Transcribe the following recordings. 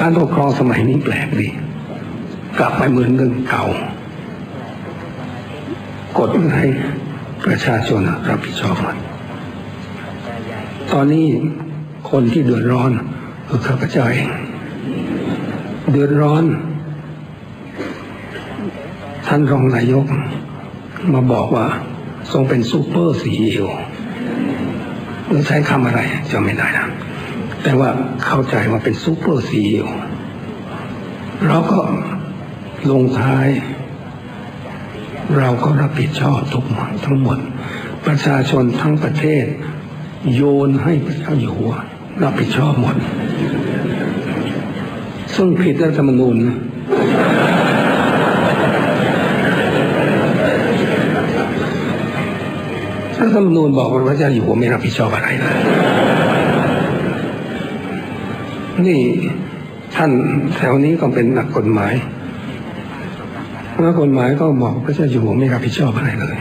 การปกครองสมัยนี้แปลกดี กลับไปเหมือนเรื่องเก่า กดให้ประชาชนรับผิดชอบมันตอนนี้คนที่เดือดร้อนคือข้าพเจ้าเองเดือดร้อน ท่านรองนายก มาบอกว่า ทรงเป็นซูเปอร์ซีอีโอหรือใช้คำอะไรจำไม่ได้นะ แต่ว่าเข้าใจว่าเป็นซูเปอร์ซีอีเราก็ลงท้าย เราก็รับผิดชอบทุกหมดทั้งหมด ประชาชนทั้งประเทศ โยนให้พระเจ้าอยู่หัว รับผิดชอบหมด ซึ่งผิดรัฐธรรมนูญนะรัฐธรรมนูญบอกว่าพระเจ้าอยู่หัวไม่รับผิดชอบอะไรเลย นี่ท่านแถวนี้ก็เป็นนักกฎหมายนักกฎหมายก็บอกพระเจ้าอยู่หัวไม่รับผิดชอบอะไรเลย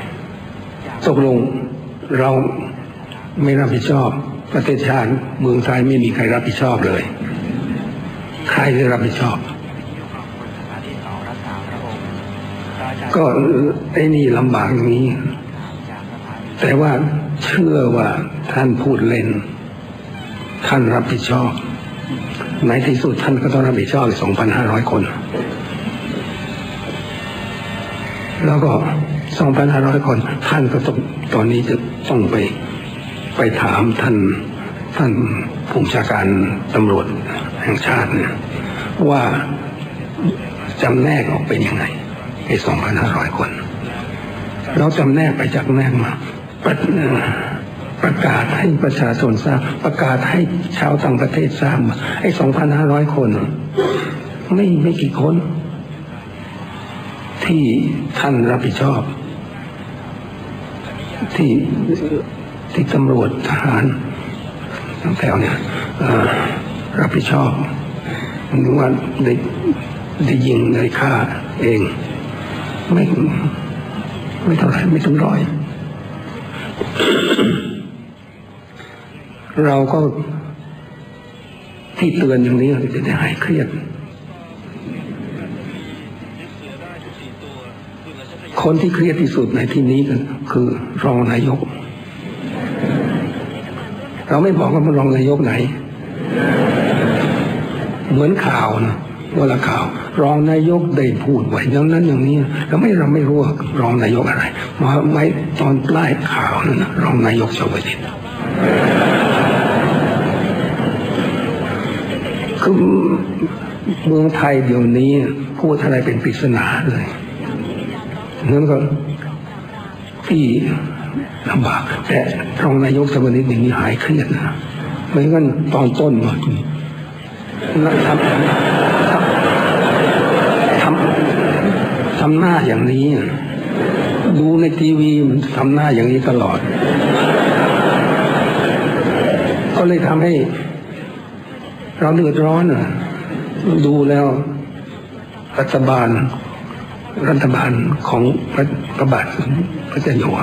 ตกลงเราไม่รับผิดชอบ ประเทศชาติเมืองไทยไม่มีใครรับผิดชอบเลย ใครจะรับผิดชอบ ก็ไอ้นี่ลำบากอย่างนี้ แต่ว่าเชื่อว่าท่านพูดเล่น ท่านรับผิดชอบ ในที่สุดท่านก็ต้องรับผิดชอบสองพันห้าร้อยคน แล้วก็สองพันห้าร้อยคน ท่านก็ต้องตอนนี้จะต้องไปไปถามท่านท่านผู้ชาการตำรวจแห่งชาติเนี่ยว่าจำแนกออกเป็นยังไงไอ้สองพันห้าร้อยคน เราจำแนกไปจากแนกมาประ ประกาศให้ประชาชนทราบ ประกาศให้ชาวต่างประเทศทราบไอ้สองพันห้าร้อยคน ไม่ไม่กี่คน ที่ท่านรับผิดชอบ ที่ที่ตำรวจทหารทั้งแถวเนี่ยรับผิดชอบหรือว่าได้ได้ยิงได้ฆ่าเอง ไม่ไม่เท่าไรไม่ถึงร้อย เราก็ที่เตือนอย่างนี้จะได้หายเครียด คนที่เครียดที่สุดในที่นี้ก็คือรองนายก เราไม่บอกว่ามันรองนายกไหน เหมือนข่าวนะเวลาข่าว รองนายกได้พูดไว้อย่างนั้นอย่างนี้เราไม่เราไม่รู้ว่ารองนายกอะไรมาไว้ตอนปลายข่าวนั่นนะรองนายกชาวลิต คือเมืองไทยเดี๋ยวนี้พูดอะไรเป็นปริศนาเลยนั้นก็ที่ลำบากแต่รองนายกสมนิตอย่างนี้หายเครียดนะไม่งั้นตอนต้นมาทำทำทำทำหน้าอย่างนี้ ดูในทีวีมันทำหน้าอย่างนี้ตลอด ก็เลยทำให้ เราเดือดร้อนอะดูแล้วรัฐบาล รัฐบาลของพระพระบาทพระเจ้าอยู่หัว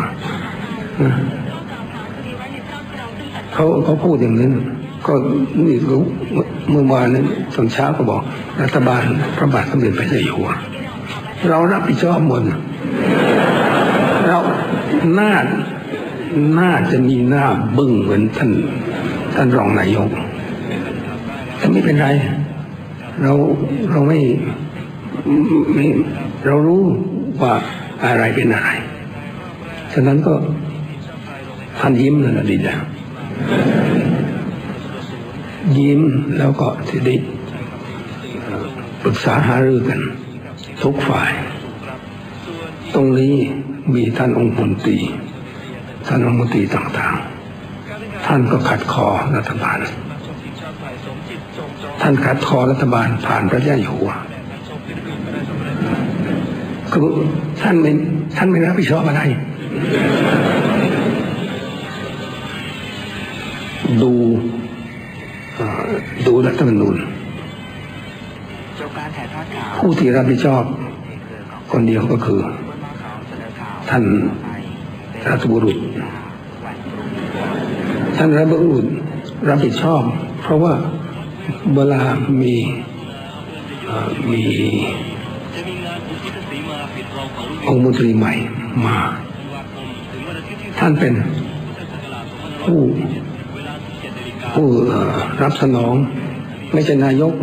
เขาเขาพูดอย่างนั้นก็นี่รู้เมื่อวานนั้นตอนเช้าก็บอก รัฐบาลพระบาทสมเด็จพระเจ้าอยู่หัวเรารับผิดชอบหมดเราหน้าหน้าจะมีหน้าบึ้งเหมือนท่านท่านรองนายก ไม่เป็นไร เราเราไม่ไม่เรารู้ว่าอะไรเป็นอะไร ฉะนั้นก็ท่านยิ้มนั่นแหละดีแล้วยิ้มแล้วก็จะได้ปรึกษาหารือกัน ทุกฝ่าย ตรงนี้มีท่านองค์มนตรีท่านองค์มนตรีต่างๆ ท่านก็ขัดคอรัฐบาล ท่านขัดคอรัฐบาลผ่านพระเจ้าอยู่หัวคือท่านไม่ท่านไม่รับผิดชอบอะไร ดูดูรัฐธรรมนูญผู้ที่รับผิดชอบคนเดียวก็คือ ท่านรัฐบุรุษ ท่านรัฐบุรุษรับผิดชอบ เพราะว่า เวลามีมีองค์มนตรีใหม่มา ท่านเป็นผู้ผู้รับสนอง ไม่ใช่นายก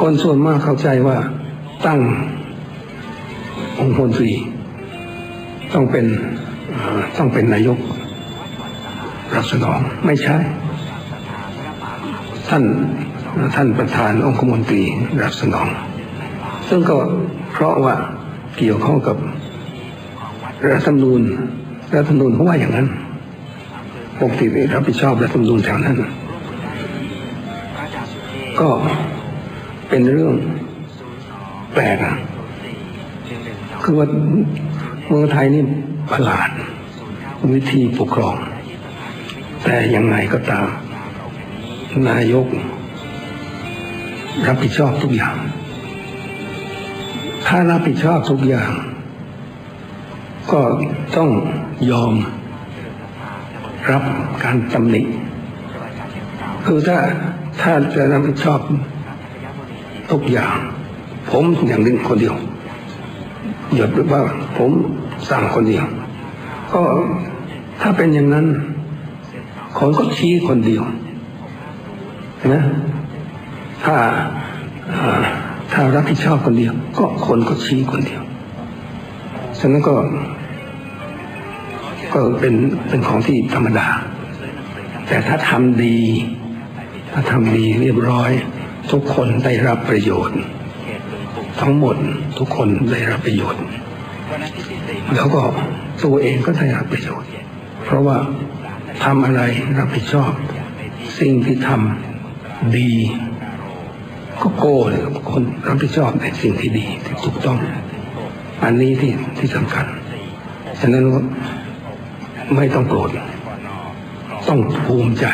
คนส่วนมากเข้าใจว่าตั้งองค์มนตรีต้องเป็นต้องเป็นนายก รับสนองไม่ใช่ ท่านท่านประธานองคมนตรีรับสนอง ซึ่งก็เพราะว่าเกี่ยวข้องกับรัฐธรรมนูญรัฐธรรมนูญเขาว่าอย่างนั้นปกติรับผิดชอบรัฐธรรมนูญแถวนั้น ก็เป็นเรื่องแปลกคือว่าเมืองไทยนี่ประหลาดวิธีปกครอง แต่ยังไงก็ตาม นายก รับผิดชอบทุกอย่าง ถ้ารับผิดชอบทุกอย่าง ก็ต้องยอมรับการตำหนิคือถ้าถ้าจะรับผิดชอบทุกอย่าง ผมอย่างหนึ่งคนเดียวอย่าไปว่าผมสั่งคนเดียว ก็ถ้าเป็นอย่างนั้นคนก็ชี้คนเดียว นะถ้าถ้ารับผิดชอบคนเดียว ก็คนก็ชี้คนเดียวฉะนั้นก็ ก็เป็นเป็นของที่ธรรมดา แต่ถ้าทำดี ถ้าทำดีเรียบร้อย ทุกคนได้รับประโยชน์ ทั้งหมดทุกคนได้รับประโยชน์ แล้วก็ตัวเองก็ได้รับประโยชน์ เพราะว่าทำอะไรรับผิดชอบ สิ่งที่ทำ ดี ก็โก้เลยคนรับผิดชอบในสิ่งที่ดีที่ถูกต้อง อันนี้ที่ที่สำคัญ ฉะนั้นไม่ต้องโกรธต้องภูมิใจ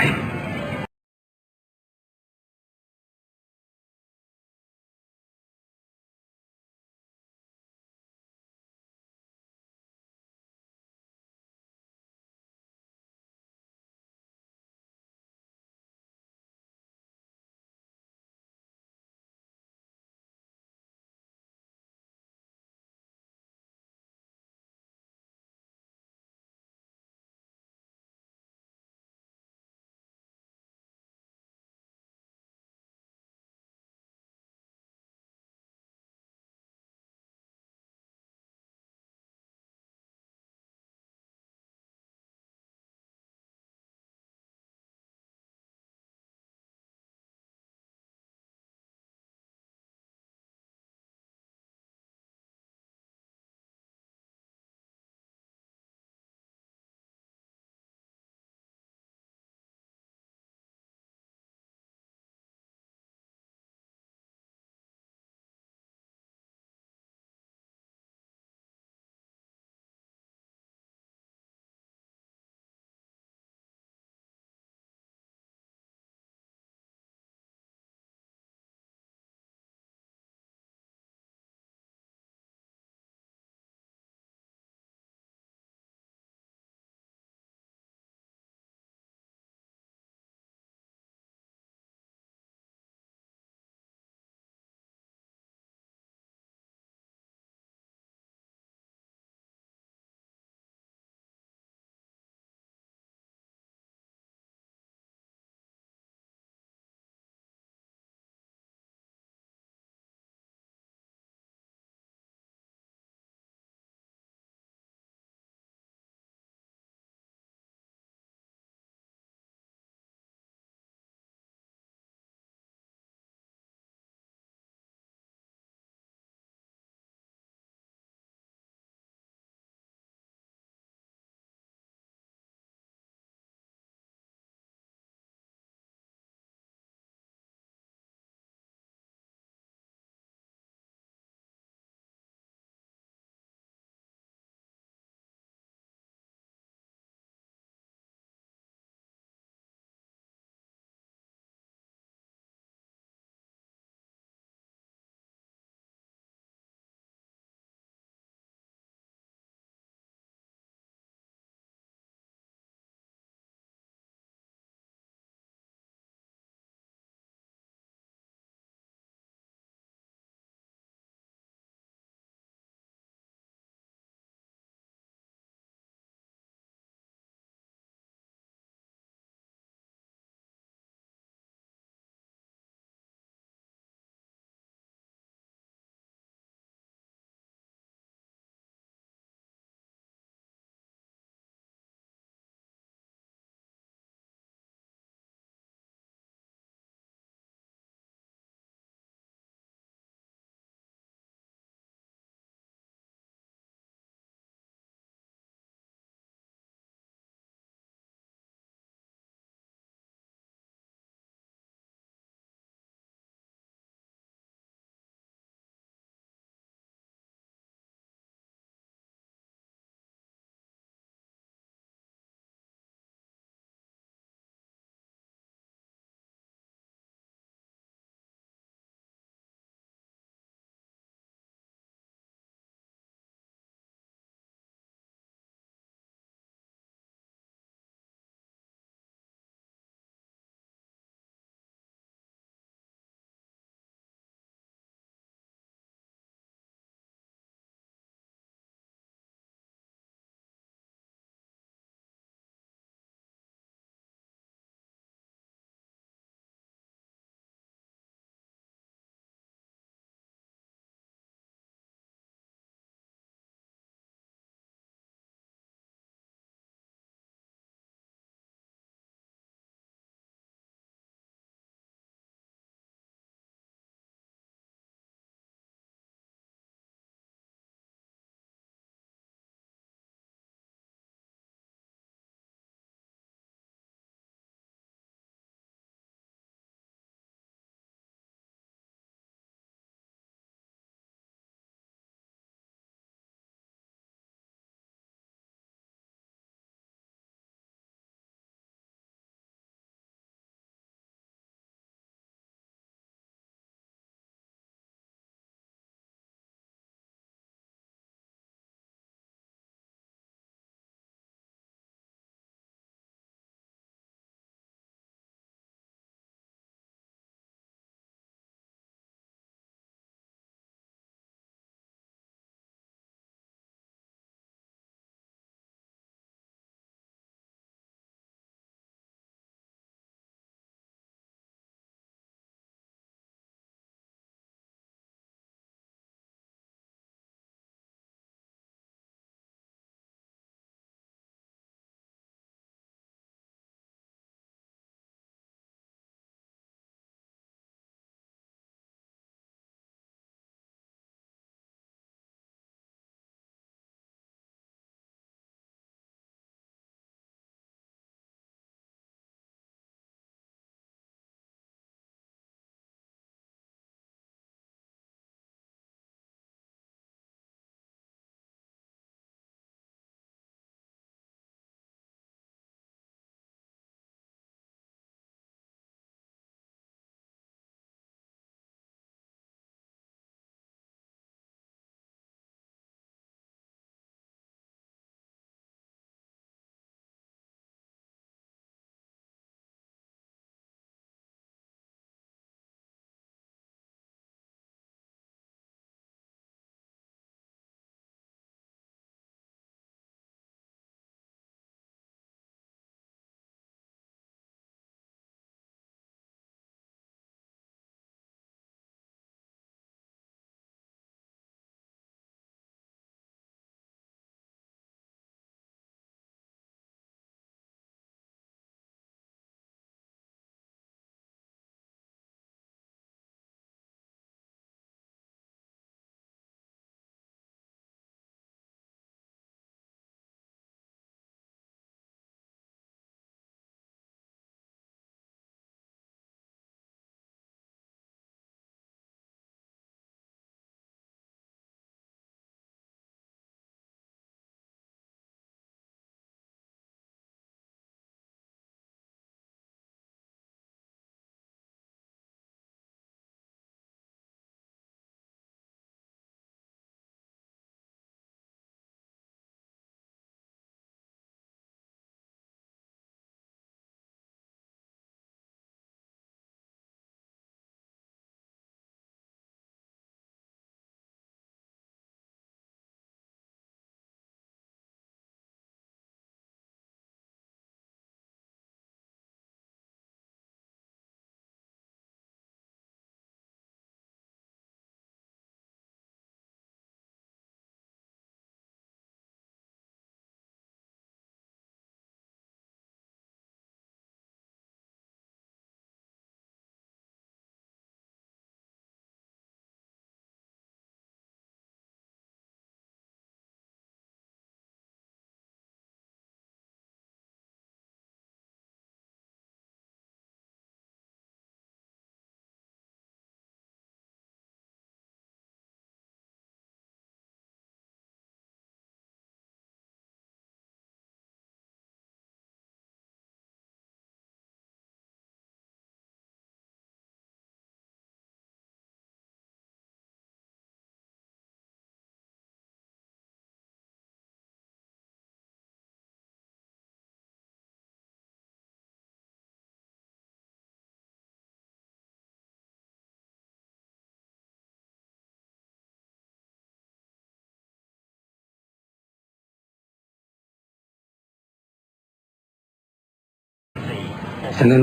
ฉะนั้น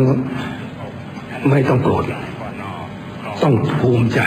ไม่ต้องโกรธต้องภูมิใจ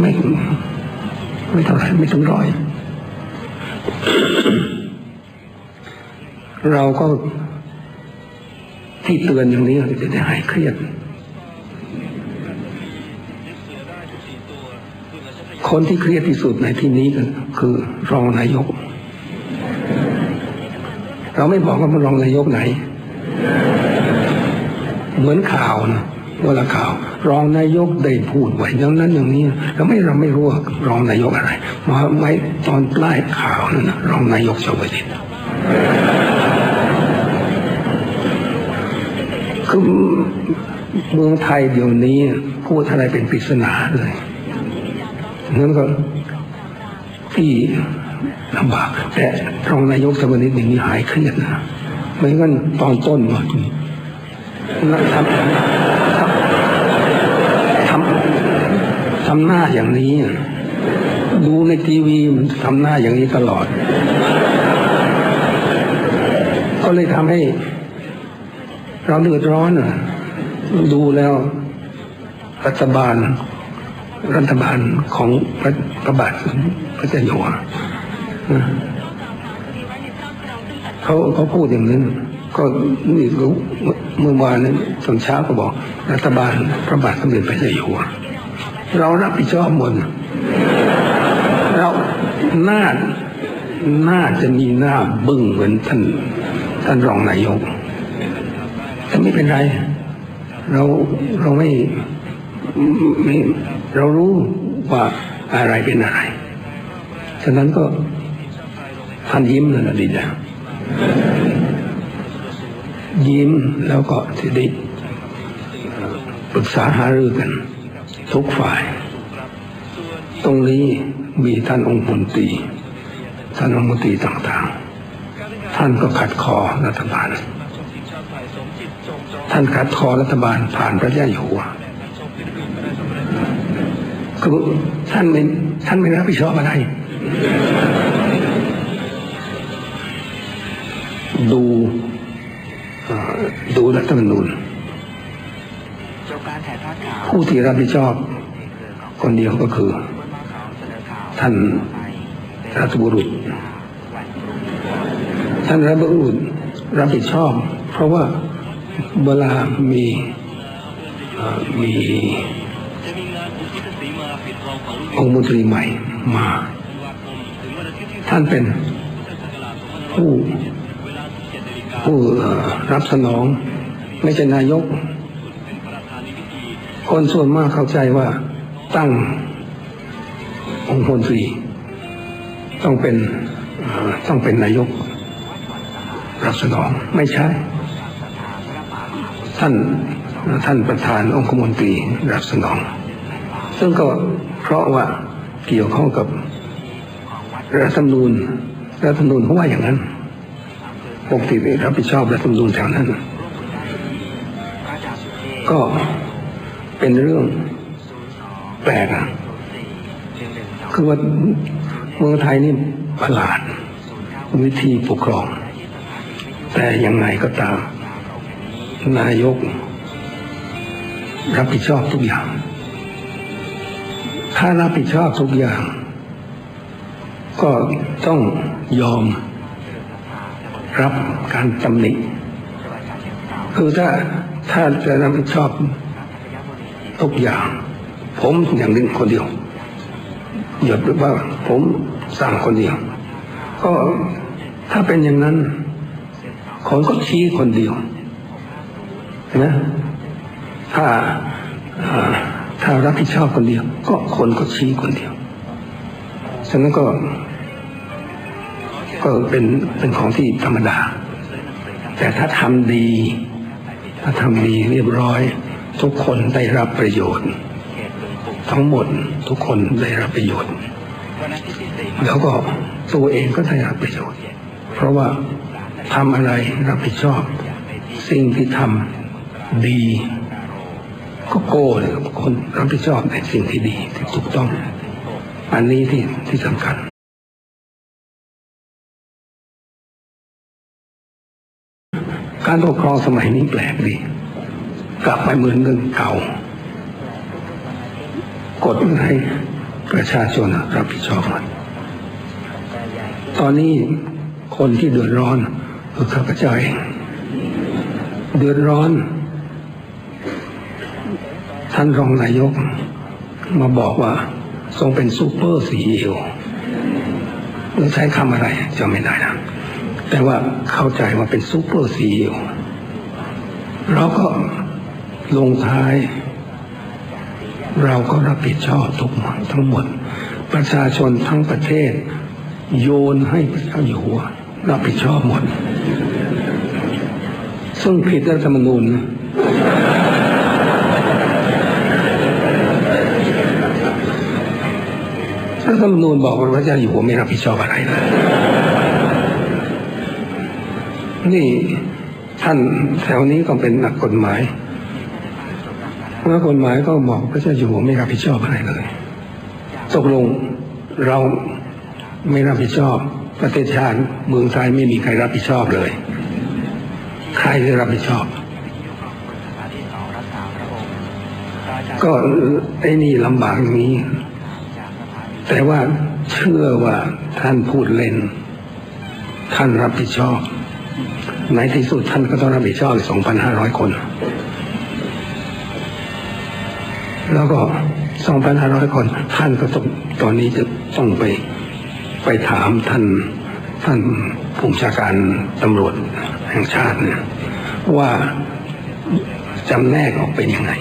ไม่ไม่เท่าไหร่ไม่ถึงร้อย เราก็ที่เตือนอย่างนี้จะได้หายเครียด คนที่เครียดที่สุดในที่นี้ก็คือรองนายก เราไม่บอกว่ามันรองนายกไหน เหมือนข่าวนะ เวลาข่าว รองนายกได้พูดไว้อย่างนั้นอย่างนี้เราไม่เราไม่รู้ว่ารองนายกอะไรมาไว้ตอนปลายข่าวนั่นนะรองนายกชวลิตคือเมืองไทยเดี๋ยวนี้พูดอะไรเป็นปริศนาเลยนั้นก็ที่ลำบากแต่รองนายกชวลิตอย่างนี้หายเครียดนะไม่งั้นตอนต้นว่าทำทำทำ ทำหน้าอย่างนี้ ดูในทีวีมันทำหน้าอย่างนี้ตลอด ก็เลยทำให้ เราเดือดร้อนดูแล้ว รัฐบาล รัฐบาลของพระพระบาทพระเจ้าอยู่หัวเขาเขาพูดอย่างนั้นก็นี่รู้เมื่อวานนั้นตอนเช้าก็บอก รัฐบาลพระบาทสมเด็จพระเจ้าอยู่หัว เรารับผิดชอบหมดเราหน้าหน้าจะมีหน้าบึ้งเหมือนท่านท่านรองนายกแต่ไม่เป็นไร เราเราไม่ไม่ เรารู้ว่าอะไรเป็นอะไร ฉะนั้นก็ท่านยิ้มนั่นะดีแล้วยิ้มแล้วก็จะได้ปรึกษาหารือกัน ทุกฝ่าย ตรงนี้มีท่านองค์มนตรีท่านองค์มนตรีต่างๆ ท่านก็ขัดคอรัฐบาล ท่านขัดคอรัฐบาลผ่านพระเจ้าอยู่หัวคือท่านไม่ท่านไม่รับผิดชอบอะไร ผู้ที่รับผิดชอบ คนเดียวก็คือ ท่านรัฐบุรุษ ท่านรัฐบอุ่นรับผิดชอบ เพราะว่าเวลามีมีองค์มนตรีใหม่มา ท่านเป็นผู้ผู้รับสนอง ไม่ใช่นายก คนส่วนมากเข้าใจว่าตั้งองค์มนตรีต้องเป็นต้องเป็นนายกรับสนองไม่ใช่ ท่านท่านประธานองคมนตรีรับสนองซึ่งก็เพราะว่าเกี่ยวข้องกับรัฐธรรมนูญรัฐธรรมนูญเขาว่าอย่างนั้นปกติรับผิดชอบรัฐธรรมนูญแถวนั้น ก็ เป็นเรื่องแปลกอะคือว่าเมืองไทยนี่ประหลาด วิธีปกครอง แต่ยังไงก็ตาม นายก รับผิดชอบทุกอย่าง ถ้ารับผิดชอบทุกอย่าง ก็ต้องยอมรับการตำหนิคือถ้าถ้าจะรับผิดชอบ ทุกอย่าง ผมอย่างหนึ่งคนเดียวอย่าว่าผมสั่งคนเดียว ก็ถ้าเป็นอย่างนั้นคนก็ชี้คนเดียวนะถ้าถ้ารับผิดชอบคนเดียว ก็คนก็ชี้คนเดียวฉะนั้นก็ ก็เป็นเป็นของที่ธรรมดา แต่ถ้าทำดี ถ้าทำดีเรียบร้อย ทุกคนได้รับประโยชน์ ทั้งหมดทุกคนได้รับประโยชน์ แล้วก็ตัวเองก็ได้รับประโยชน์ เพราะว่าทำอะไรรับผิดชอบ สิ่งที่ทำดี ก็โก้เลยคนรับผิดชอบในสิ่งที่ดีที่ถูกต้อง อันนี้ที่ที่สำคัญการปกครองสมัยนี้แปลกดี กลับไปเหมือนเรื่องเก่า กดให้ประชาชนรับผิดชอบมันตอนนี้คนที่เดือดร้อนคือข้าพเจ้าเองเดือดร้อน ท่านรองนายก มาบอกว่า ทรงเป็นซูเปอร์ซีอีโอหรือใช้คำอะไรจำไม่ได้นะแต่ว่าเข้าใจว่าเป็นซูเปอร์ซีอีโอเราก็ ลงท้าย เราก็รับผิดชอบทุกหมดทั้งหมด ประชาชนทั้งประเทศ โยนให้พระเจ้าอยู่หัวรับผิดชอบหมด ซึ่งผิดรัฐธรรมนูญนะรัฐธรรมนูญบอกว่าพระเจ้าอยู่หัวไม่รับผิดชอบอะไรเลยนี่ท่านแถวนี้ก็เป็นนักกฎหมาย นักกฎหมายก็บอกพระเจ้าอยู่หัวไม่รับผิดชอบอะไรเลยตกลงเราไม่รับผิดชอบ ประเทศชาติเมืองไทยไม่มีใครรับผิดชอบเลย ใครจะรับผิดชอบสาที่สองรักษาพระองค์พระอาจารย์ก็ไอ้นี่ลำบากอย่างนี้จากสถานีแต่ว่าเชื่อว่าท่านพูดเล่น ท่านรับผิดชอบในที่สุดท่านก็ต้องรับผิดชอบสองพันห้าร้อยคน แล้วก็สองพันห้าร้อยคน ท่านก็ต้องตอนนี้จะต้องไปไปถามท่านท่านผู้บัญชาการตำรวจแห่งชาติเนี่ยว่าจำแนกออกเป็นยังไง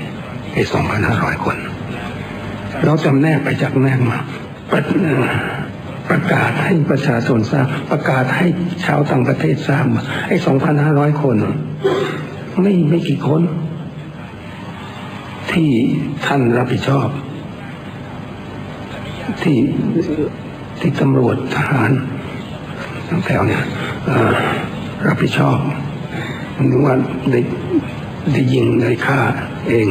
ไอ้สองพันห้าร้อยคน เราจำแนกไปจากแนกมาประประกาศให้ประชาชนทราบประกาศให้ชาวต่างประเทศทราบว่าไอ้สองพันห้าร้อยคน ไม่ไม่กี่คน ที่ท่านรับผิดชอบ ที่ที่ตำรวจทหารทั้งแถวเนี่ยรับผิดชอบหรือว่าได้ได้ยิงได้ฆ่าเอง